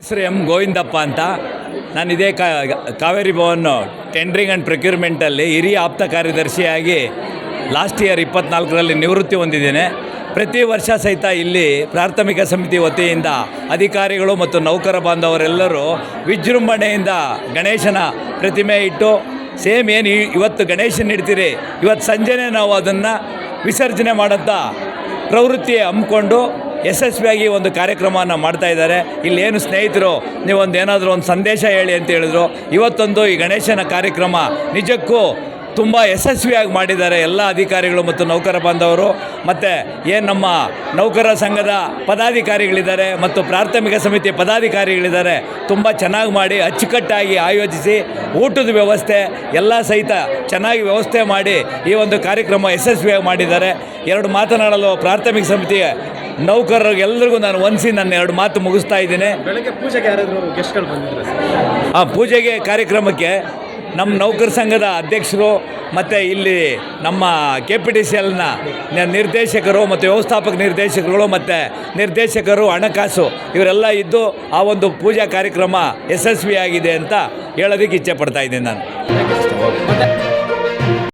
ಹೆಸರು ಎಂ ಗೋವಿಂದಪ್ಪ ಅಂತ. ನಾನು ಇದೇ ಕಾವೇರಿ ಭವನ್ ಟೆಂಡ್ರಿಂಗ್ ಆ್ಯಂಡ್ ಪ್ರೊಕ್ಯೂರ್ಮೆಂಟಲ್ಲಿ ಹಿರಿಯ ಆಪ್ತ ಕಾರ್ಯದರ್ಶಿಯಾಗಿ ಲಾಸ್ಟ್ ಇಯರ್ ಇಪ್ಪತ್ನಾಲ್ಕರಲ್ಲಿ ನಿವೃತ್ತಿ ಹೊಂದಿದ್ದೇನೆ. ಪ್ರತಿ ವರ್ಷ ಸಹಿತ ಇಲ್ಲಿ ಪ್ರಾಥಮಿಕ ಸಮಿತಿ ವತಿಯಿಂದ ಅಧಿಕಾರಿಗಳು ಮತ್ತು ನೌಕರ ಬಾಂಧವರೆಲ್ಲರೂ ವಿಜೃಂಭಣೆಯಿಂದ ಗಣೇಶನ ಪ್ರತಿಮೆ ಇಟ್ಟು, ಸೇಮ್ ಏನು ಇವತ್ತು ಗಣೇಶನ ಇಡ್ತೀರಿ, ಇವತ್ತು ಸಂಜೆನೇ ನಾವು ಅದನ್ನು ವಿಸರ್ಜನೆ ಮಾಡುತ್ತಾ ಪ್ರವೃತ್ತಿ ಹಮ್ಮಿಕೊಂಡು ಯಶಸ್ವಿಯಾಗಿ ಒಂದು ಕಾರ್ಯಕ್ರಮವನ್ನು ಮಾಡ್ತಾ ಇದ್ದಾರೆ. ಇಲ್ಲೇನು ಸ್ನೇಹಿತರು, ನೀವೊಂದು ಏನಾದರೂ ಒಂದು ಸಂದೇಶ ಹೇಳಿ ಅಂತ ಹೇಳಿದ್ರು. ಇವತ್ತೊಂದು ಈ ಗಣೇಶನ ಕಾರ್ಯಕ್ರಮ ನಿಜಕ್ಕೂ ತುಂಬ ಯಶಸ್ವಿಯಾಗಿ ಮಾಡಿದ್ದಾರೆ ಎಲ್ಲ ಅಧಿಕಾರಿಗಳು ಮತ್ತು ನೌಕರ ಬಾಂಧವರು. ಮತ್ತು ಏನು ನಮ್ಮ ನೌಕರ ಸಂಘದ ಪದಾಧಿಕಾರಿಗಳಿದ್ದಾರೆ ಮತ್ತು ಪ್ರಾಥಮಿಕ ಸಮಿತಿ ಪದಾಧಿಕಾರಿಗಳಿದ್ದಾರೆ. ತುಂಬ ಚೆನ್ನಾಗಿ ಮಾಡಿ ಅಚ್ಚುಕಟ್ಟಾಗಿ ಆಯೋಜಿಸಿ ಊಟದ ವ್ಯವಸ್ಥೆ ಎಲ್ಲ ಸಹಿತ ಚೆನ್ನಾಗಿ ವ್ಯವಸ್ಥೆ ಮಾಡಿ ಈ ಒಂದು ಕಾರ್ಯಕ್ರಮ ಯಶಸ್ವಿಯಾಗಿ ಮಾಡಿದ್ದಾರೆ. ಎರಡು ಮಾತನಾಡಲು ಪ್ರಾಥಮಿಕ ಸಮಿತಿಯ ನೌಕರರಿಗೆಲ್ಲರಿಗೂ ನಾನು ಒನ್ಸಿ ನನ್ನ ಎರಡು ಮಾತು ಮುಗಿಸ್ತಾ ಇದ್ದೀನಿ. ಬೆಳಗ್ಗೆ ಪೂಜೆಗೆ ಯಾರಾದರೂ ಗೆಸ್ಟ್ಗಳು ಆ ಪೂಜೆಗೆ ಕಾರ್ಯಕ್ರಮಕ್ಕೆ ನಮ್ಮ ನೌಕರ ಸಂಘದ ಅಧ್ಯಕ್ಷರು ಮತ್ತು ಇಲ್ಲಿ ನಮ್ಮ ಕೆ ಪಿ ಡಿ ಸಿ ಎಲ್ನ ನಿರ್ದೇಶಕರು ಮತ್ತು ವ್ಯವಸ್ಥಾಪಕ ನಿರ್ದೇಶಕರುಗಳು ಮತ್ತು ನಿರ್ದೇಶಕರು ಹಣಕಾಸು ಇವರೆಲ್ಲ ಇದ್ದು ಆ ಒಂದು ಪೂಜಾ ಕಾರ್ಯಕ್ರಮ ಯಶಸ್ವಿಯಾಗಿದೆ ಅಂತ ಹೇಳೋದಕ್ಕೆ ಇಚ್ಛೆ ಪಡ್ತಾ ಇದ್ದೀನಿ ನಾನು.